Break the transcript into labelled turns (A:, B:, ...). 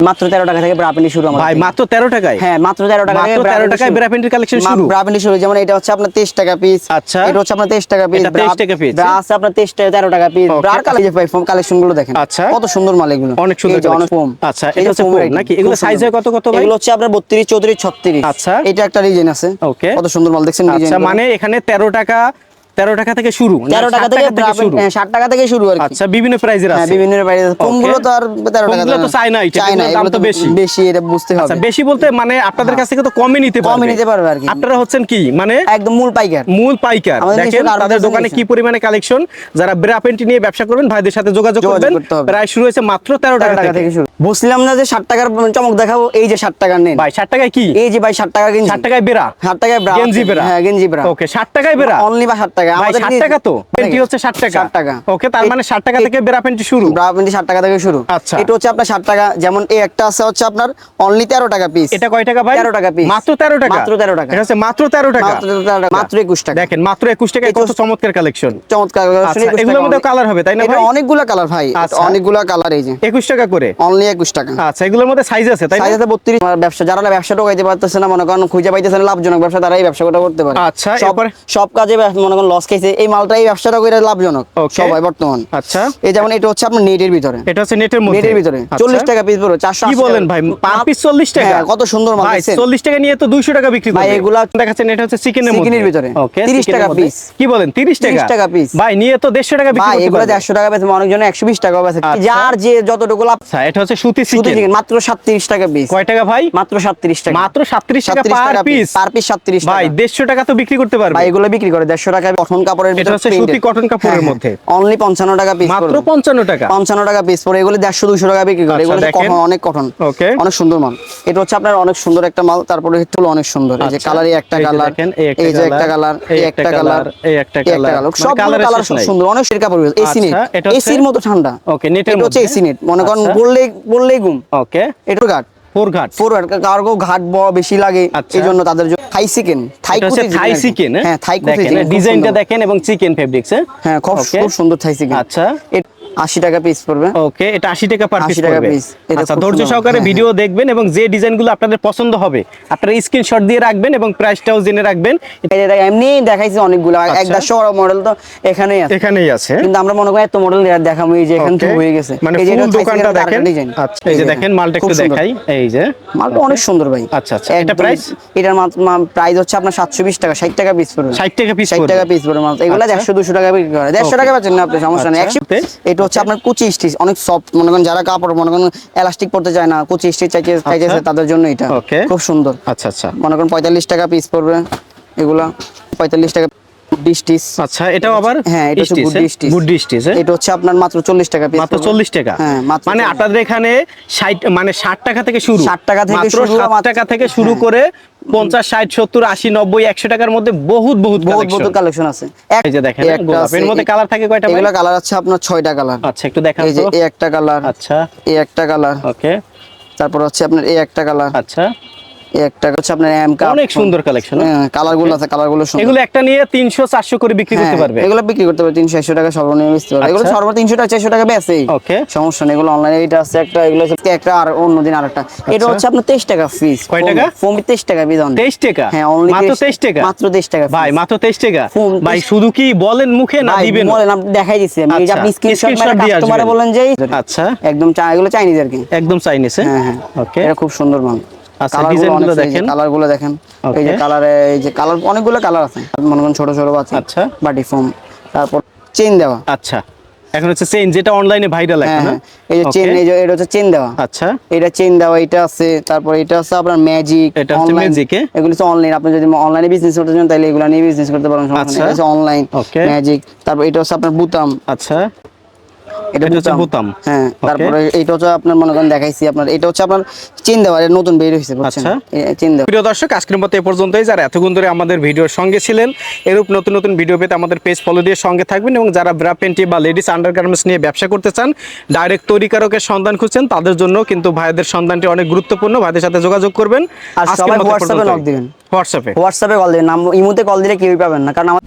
A: মাত্র তেরো টাকা থেকে ব্রা প্যান্টি শুরু আমাদের
B: ভাই মাত্র তেরো টাকায়
A: হ্যাঁ মাত্র তেরো টাকা থেকে
B: মাত্র 13 টাকায় প্যান্টির collection শুরু?
A: প্যান্টি শুরু যেমন এটা হচ্ছে আপনার তেইশ টাকা পিস
B: আচ্ছা।
A: এটা হচ্ছে আপনার তেইশ টাকা পিস
B: এটা 23 টাকা
A: ব্রা আছে আপনার তেইশ টাকা তেরো টাকা পিস. ব্রার কালেকশন কালেকশনগুলো দেখেন
B: আচ্ছা।
A: কত সুন্দর মাল এগুলো
B: অনেক সুন্দর
A: অনেক।
B: আচ্ছা, এটা হচ্ছে
A: foam
B: নাকি? এগুলো size হয় কত কত ভাই?
A: এগুলো হচ্ছে আপনার বত্রিশ চৌত্রিশ ছত্রিশ
B: আচ্ছা।
A: এটা একটা ডিজাইন আছে
B: Okay.
A: কত সুন্দর মাল দেখছেন
B: আচ্ছা মানে এখানে তেরো টাকা তেরো টাকা থেকে শুরু না,
A: তেরো টাকা থেকে
B: শুরু।
A: হ্যাঁ, ষাট টাকা থেকে শুরু আর
B: আচ্ছা বিভিন্ন প্রাইজের
A: হ্যাঁ
B: আছে।
A: বিভিন্ন বাইরে ফোমগুলো তো আর তেরো টাকা
B: তো item,
A: চায়না
B: এগুলোর
A: এগুলো
B: তো বেশি।
A: বেশি এটা বুঝতে
B: আচ্ছা
A: হবে
B: বেশি বলতে মানে আপনাদের কাছ থেকে তো কমে নিতে পারবে।
A: কমে নিতে পারবে আর কি।
B: আপনারা হচ্ছেন কি? মানে
A: একদম মূল পাইকার।
B: মূল পাইকার। দেখেন তাদের দোকানে কি পরিমাণে কালেকশন যারা ব্রা পেন্টি নিয়ে ব্যবসা করবেন ভাইদের সাথে যোগাযোগ করবেন। প্রায় শুরু হয়েছে মাত্র তেরো
A: টাকা থেকে। শুরু। বুঝলাম না যে ষাট টাকার চমক দেখাবো এই যে ষাট টাকার নেন।
B: ভাই ষাট টাকায় কি?
A: এই যে ভাই ষাট টাকা
B: ষাট টাকায় বেরা
A: ষাট টাকায় ব্রা
B: গেঞ্জি বেরা
A: হ্যাঁ গেঞ্জি ব্রা
B: ওকে ষাট টাকায় বেরা
A: অনলি বা ষাট টাকা। আমাদের
B: ষাট
A: কি-
B: টাকা তো? পেন্টি হচ্ছে ষাট টাকা?
A: 60 টাকা।
B: ওকে তার মানে ষাট টাকা থেকে বেরা পেন্টি শুরু?
A: ব্রা প্যান্টি ষাট টাকা থেকে শুরু।
B: আচ্ছা।
A: এটা হচ্ছে আপনার ষাট টাকা। যেমন এই একটা আছে হচ্ছে আপনার অনলি তেরো টাকা পিস
B: এটা কয় টাকা ভাই?
A: 13 টাকা piece।
B: মাত্র তেরো টাকা?
A: মাত্র 13 টাকা।
B: এটা হচ্ছে মাত্র তেরো টাকা?
A: মাত্র 13 টাকা। মাত্র একুশ টাকা।
B: দেখেন মাত্র একুশ টাকায় কত চমৎকার কালেকশন
A: চমৎকার
B: আচ্ছা, এগুলোর মধ্যে কালার হবে তাই না ভাই?
A: অনেকগুলা কালার ভাই।
B: আচ্ছা।
A: অনেকগুলা কালার এই যে।
B: একুশ টাকা করে।
A: অনলি একুশ টাকা।
B: আচ্ছা এগুলোর মধ্যে সাইজ আছে তাই
A: সাইজ আছে বত্রিশ। ব্যবসা যারা ব্যবসা পারতেছে না মনে করেন খুঁজে পাইতেছে না লাভজনক ব্যবসা তারা এই ব্যবসা করতে পারে।
B: আচ্ছা,
A: সব কাজে মনে করেন লস খাইছে এই মালটা এই ব্যবসাটা করে লাভজনক সবাই বর্তমান।
B: আচ্ছা।
A: এই যেমন এটা হচ্ছে আপনার নেটের ভিতরে।
B: এটা হচ্ছে নেটের মধ্যে।
A: নেটের ভিতরে।
B: আচ্ছা।
A: চল্লিশ টাকা পিস পড়বে চারশো
B: কি বলেন ভাই? পার পিস চল্লিশ টাকা?
A: হ্যাঁ, কত সুন্দর মাল
B: ভাই
A: দেখছেন?
B: চল্লিশ টাকা নিয়ে তো দুইশো টাকা বিক্রি
A: ভাই, এগুলা-
B: দেখাচ্ছেন এটা হচ্ছে চিকেনের মধ্যে।
A: চিকেনের ভিতরে।
B: ওকে
A: 30 টাকা piece।
B: কি বলেন তিরিশ টাকা?
A: 30 টাকা piece।
B: ভাই নিয়ে তো দেড়শো টাকা বিক্রি
A: ভাই
B: করতে
A: এগুলো
B: পারবে।
A: একশো টাকা বেছে অনেকজন একশো বিশ টাকা বেছে
B: আচ্ছা।
A: যার যে যতটুকু লাভ
B: আচ্ছা এটা হচ্ছে সুতি চিকেন
A: মাত্র সাতত্রিশ টাকা পিস
B: কয় টাকা ভাই?
A: মাত্র সাতত্রিশ টাকা।
B: মাত্র সাতত্রিশ টাকা পার পিস
A: পার পিস সাতত্রিশ
B: ভাই
A: টাকা।
B: দেড়শো টাকা তো বিক্রি করতে পারবে।
A: ভাই এগুলো বিক্রি করে দেড়শো টাকা কটন কাপড়ের
B: হচ্ছে সুতি cotton কাপড়ের মধ্যে।
A: অনলি পঞ্চান্ন টাকা পিস
B: মাত্র পঞ্চান্ন টাকা?
A: পঞ্চান্ন টাকা পিস পরে এগুলো দেড়শো দুশো টাকা বিক্রি করে।
B: আচ্ছা,
A: এগুলো কটন অনেক কটন।
B: Okay.
A: অনেক সুন্দর মাল। এটা হচ্ছে আপনার অনেক সুন্দর একটা মাল। তারপরে হলো অনেক সুন্দর। এই যে
B: আচ্ছা,
A: কালার একটা কালার
B: এই
A: যে একটা কালার এই একটা কালার
B: এই একটা colour। মানে
A: সব কালার। সুন্দর। অনেক সের কাপড় এসি নেট
B: আচ্ছা,
A: এসির মতো ঠান্ডা।
B: Okay, নেটের
A: এটা হচ্ছে
B: মধ্যে।
A: এসি নেট মনে করেন
B: আচ্ছা।
A: বললেই বললেই ঘুম
B: ওকে
A: এটা ঘাট
B: ফোর ঘাট।
A: ফোর ঘাট কার্গো ঘাট বড় বেশি লাগে
B: আচ্ছা।
A: এই জন্য তাদের জন্য থাই চিকেন থাই কুচি
B: থাই চিকেন
A: হ্যাঁ? থাই কুচি
B: দেখেন ডিজাইনটা দেখেন এবং চিকেন ফেব্রিক্স
A: হ্যাঁ? খুব খুব সুন্দর থাই চিকেন
B: আচ্ছা।
A: 80 টাকা পিস পড়বে।
B: ওকে এটা 80 টাকা পার পিস
A: টাকা পিস
B: আচ্ছা ধৈর্য সহকারে ভিডিও দেখবেন এবং যে ডিজাইনগুলো আপনাদের পছন্দ হবে আপনারা স্ক্রিনশট দিয়ে রাখবেন এবং প্রাইসটাও জেনে রাখবেন।
A: এটা এমনি দেখাইছি অনেকগুলো। এক
B: আচ্ছা।
A: দাশো মডেল তো এখানেই আছে।
B: এখানেই আছে।
A: কিন্তু আমরা মনে করি এত মডেল দেখাবো এই যে এখান থেকে হয়ে গেছে।
B: মানে ফুল দোকানটা দেখেন। আচ্ছা এই যে দেখেন মালটা একটু দেখাই। এই যে।
A: মালটা অনেক সুন্দর ভাই।
B: আচ্ছা আচ্ছা এটা প্রাইস
A: এটার প্রাইস হচ্ছে আপনার 720 টাকা 60 টাকা পিস পড়বে।
B: 60 টাকা পিস
A: 60 টাকা পিস পড়বে মাল। এগুলা
B: আচ্ছা।
A: 100 200 টাকা বিক্রি করে।
B: 150
A: টাকা পাচ্ছেন না আপনি সমস্যা নেই।
B: আচ্ছা।
A: 100 এটা হচ্ছে আপনার কুচি স্টিচ অনেক সফট মনে করেন যারা কাপড় মনে করেন এলাস্টিক পড়তে চায় না কুচি স্টিচ চাইছে চাইছে তাদের জন্য এটা. খুব সুন্দর।
B: আচ্ছা আচ্ছা।
A: মনে করেন পঁয়তাল্লিশ টাকা পিস পড়বে এগুলা পঁয়তাল্লিশ টাকা ডিস্টিস
B: আচ্ছা এটাও আবার
A: হ্যাঁ এটা হচ্ছে গুড ডিস্টিস
B: গুড ডিস্টিস
A: এটা হচ্ছে আপনার মাত্র চল্লিশ টাকা
B: মাত্র চল্লিশ টাকা?
A: হ্যাঁ
B: মানে আপনাদের এখানে ষাট মানে ষাট টাকা থেকে শুরু।
A: 60 টাকা থেকে
B: মাত্র
A: শুরু,
B: 60 টাকা থেকে শুরু
A: হ্যাঁ।
B: করে পঞ্চাশ ষাট সত্তর আশি নব্বই একশো টাকার মধ্যে বহুত বহুত
A: বহুত বহুত কালেকশন আছে।
B: এই যে দেখেন,
A: এই একটা
B: গোলাপ। মধ্যে colour থাকে কয়টা?
A: এগুলো কালার আছে আপনার ছয়টা কালার
B: আচ্ছা একটু দেখান
A: এই যে এই একটা কালার
B: আচ্ছা।
A: এই একটা কালার
B: ওকে
A: তারপর হচ্ছে আপনার এই একটা কালার
B: আচ্ছা।
A: একটা হচ্ছে আপনার এম
B: অনেক সুন্দর কালেকশন
A: কালারগুলো আছে কালারগুলো
B: এগুলো একটা নিয়ে তিনশো চারশো করে বিক্রি করতে
A: হ্যাঁ,
B: পারবে?
A: এগুলো বিক্রি করতে পারবে তিনশো একশো টাকা সর্বনিম্ন বেচতে পারবে। এগুলো
B: আচ্ছা।
A: সর্ব তিনশো টাকা চারশো টাকা বেচে
B: ওকে।
A: সমস্যা নেই এগুলো অনলাইনে এটা আছে একটা এগুলো হচ্ছে একটা আর অন্যদিন আরেকটা। এটা হচ্ছে আপনার তেইশ টাকা ফিস
B: আচ্ছা। কয় টাকা?
A: ফোম তেইশ টাকা বিধান
B: তেইশ টাকা?
A: হ্যাঁ অনলি
B: মাত্র তেইশ টাকা?
A: মাত্র তেইশ টাকা
B: ভাই মাত্র তেইশ টাকা? ভাই শুধু কি বলেন মুখে না দিবেন?
A: বলেন আপনি দেখাই দিচ্ছি আমি
B: আচ্ছা,
A: আপনি স্ক্রিনশট মেরে কাস্টমারে বলেন যে
B: আচ্ছা।
A: একদম চা এগুলো চাইনিজ আর কি।
B: একদম চাইনিজ
A: হ্যাঁ? হ্যাঁ
B: ওকে
A: এটা খুব সুন্দর মাল।
B: আচ্ছা,
A: কালার
B: design গুলো
A: গুলো
B: দেখেন।
A: দেখেন দেখেন। এই যে কালারে এই যে কালার অনেকগুলো কালার আছে। মনে করেন ছোট ছোট আছে
B: আচ্ছা।
A: বাটি ফোম তারপর চেন দেওয়া।
B: আচ্ছা। এখন হচ্ছে চেইন যেটা অনলাইনে ভাইরাল
A: হ্যাঁ
B: এখন
A: হ্যাঁ এই যে চেন এই যে এটা হচ্ছে চেন দেওয়া।
B: আচ্ছা।
A: এটা চেন দেওয়া এটা আছে তারপর এটা আছে আপনার ম্যাজিক
B: এটা হচ্ছে
A: এগুলো হচ্ছে অনলাইন আপনি যদি অনলাইনে বিজনেস করতে চান তাহলে এগুলো নিয়ে বিজনেস করতে পারেন
B: আচ্ছা।
A: অনলাইন ম্যাজিক তারপর এটা হচ্ছে আপনার বুতাম।
B: আচ্ছা।
A: এটা
B: এটা হচ্ছে বুতাম।
A: হ্যাঁ তারপরে এটা হচ্ছে আপনার মনে করেন দেখাইছি আপনার এটা হচ্ছে আপনার চেন দেওয়া নতুন বের হয়েছে
B: আচ্ছা।
A: চেন দেওয়া
B: প্রিয় দর্শক আজকের মতো এ পর্যন্তই। যারা এতক্ষণ ধরে আমাদের ভিডিওর সঙ্গে ছিলেন এরূপ নতুন নতুন ভিডিও পেতে আমাদের পেজ ফলো দিয়ে সঙ্গে থাকবেন এবং যারা ব্রা পেন্টি বা লেডিস আন্ডারগার্মেন্টস নিয়ে ব্যবসা করতে চান ডাইরেক্ট তৈরিকারকের সন্ধান খুঁজছেন তাদের জন্য কিন্তু ভাইদের সন্ধানটি অনেক গুরুত্বপূর্ণ। ভাইদের সাথে যোগাযোগ করবেন।
A: আর সবাই হোয়াটসঅ্যাপে নক দিবেন।
B: হোয়াটসঅ্যাপে।
A: হোয়াটসঅ্যাপে কল দিবেন ইমুতে কল দিলে কেউই পাবেন না কারণ আমার